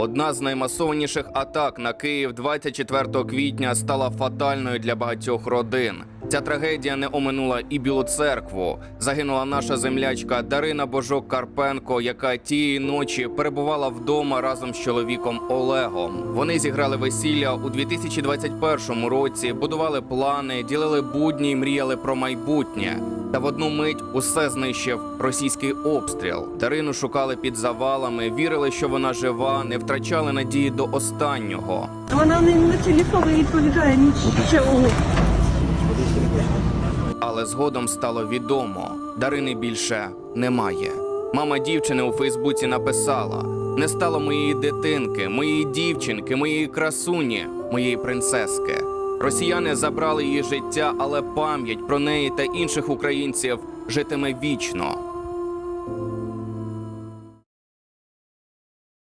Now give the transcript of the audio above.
Одна з наймасованіших атак на Київ 24 квітня стала фатальною для багатьох родин. Ця трагедія не оминула і Білу церкву. Загинула наша землячка Дарина Божок Карпенко, яка тієї ночі перебувала вдома разом з чоловіком Олегом. Вони зіграли весілля у 2021 році, будували плани, ділили будні й мріяли про майбутнє. Та в одну мить усе знищив російський обстріл. Дарину шукали під завалами, вірили, що вона жива, не втрачали надії до останнього. Вона не на телефон не відповідає нічого. Але згодом стало відомо, Дарини більше немає. Мама дівчини у Фейсбуці написала: не стало моєї дитинки, моєї дівчинки, моєї красуні, моєї принцески. Росіяни забрали її життя, але пам'ять про неї та інших українців житиме вічно.